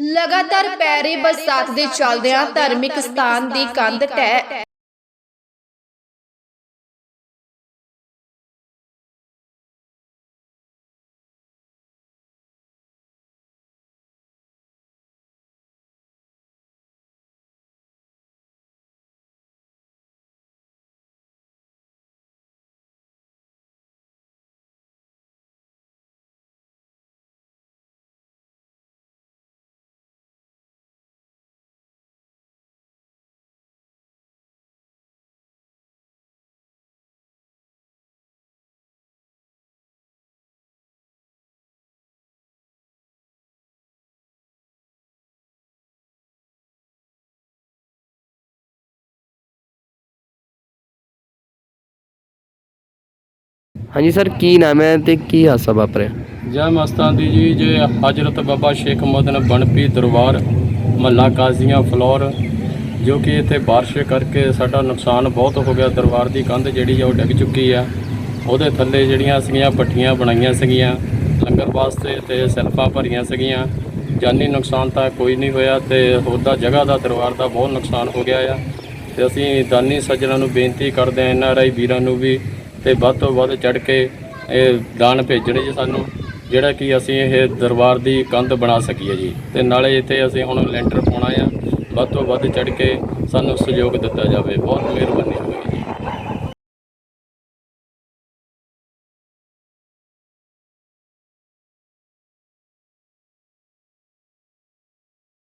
ਲਗਾਤਾਰ ਪੈ ਰਹੀ ਬਰਸਾਤ ਦੇ ਚੱਲਦਿਆਂ ਧਾਰਮਿਕ ਸਥਾਨ ਦੀ ਕੰਧ ਢਹਿ ਹਾਂਜੀ ਸਰ, ਕੀ ਨਾਮ ਹੈ ਤੇ ਕੀ ਹਾਦਸਾ ਵਾਪਰਿਆ? ਜੈ ਮਸਤਾਂ ਦੀ ਜੀ, ਜੇ ਹਜ਼ਰਤ ਬਾਬਾ ਸ਼ੇਖ ਮਦਨ ਬਣਪੀ ਦਰਬਾਰ ਮਹੱਲਾ ਕਾਜ਼ੀਆਂ ਫਲੋਰ, ਜੋ ਕਿ ਇੱਥੇ ਬਾਰਿਸ਼ ਕਰਕੇ ਸਾਡਾ ਨੁਕਸਾਨ ਬਹੁਤ ਹੋ ਗਿਆ। ਦਰਬਾਰ ਦੀ ਕੰਧ ਜਿਹੜੀ ਆ ਉਹ ਡਿੱਗ ਚੁੱਕੀ ਆ। ਉਹਦੇ ਥੱਲੇ ਜਿਹੜੀਆਂ ਸੀਗੀਆਂ, ਪੱਠੀਆਂ ਬਣਾਈਆਂ ਸੀਗੀਆਂ, ਲੰਗਰ ਵਾਸਤੇ ਤੇ ਸੈਲਫਾਂ ਭਰੀਆਂ ਸੀਗੀਆਂ। ਜਾਨੀ ਨੁਕਸਾਨ ਤਾਂ ਕੋਈ ਨਹੀਂ ਹੋਇਆ ਤੇ ਉਹਦਾ ਜਗ੍ਹਾ ਦਾ ਦਰਬਾਰ ਦਾ ਬਹੁਤ ਨੁਕਸਾਨ ਹੋ ਗਿਆ ਆ। ਤੇ ਅਸੀਂ ਦਾਨੀ ਸੱਜਣਾਂ ਨੂੰ ਬੇਨਤੀ ਕਰਦੇ ਹਾਂ ਐਨ ਆਰ ਆਈ ਵੀਰਾਂ ਨੂੰ ਵੀ ਤੇ ਵੱਧ ਤੋਂ ਵੱਧ ਚੜ ਕੇ ਇਹ ਦਾਨ ਭੇਜਣੇ ਜੀ ਸਾਨੂੰ, ਜਿਹੜਾ ਕਿ ਅਸੀਂ ਇਹ ਦਰਬਾਰ ਦੀ ਕੰਧ ਬਣਾ ਸਕੀਏ ਜੀ। ਤੇ ਨਾਲੇ ਇੱਥੇ ਅਸੀਂ ਹੁਣ ਲੈਂਟਰ ਪਾਉਣਾ ਆ। ਵੱਧ ਤੋਂ ਵੱਧ ਚੜ ਕੇ ਸਾਨੂੰ ਸਹਿਯੋਗ ਦਿੱਤਾ ਜਾਵੇ। ਬਹੁਤ ਮਿਹਰਬਾਨੀ ਹੋਵੇਗੀ।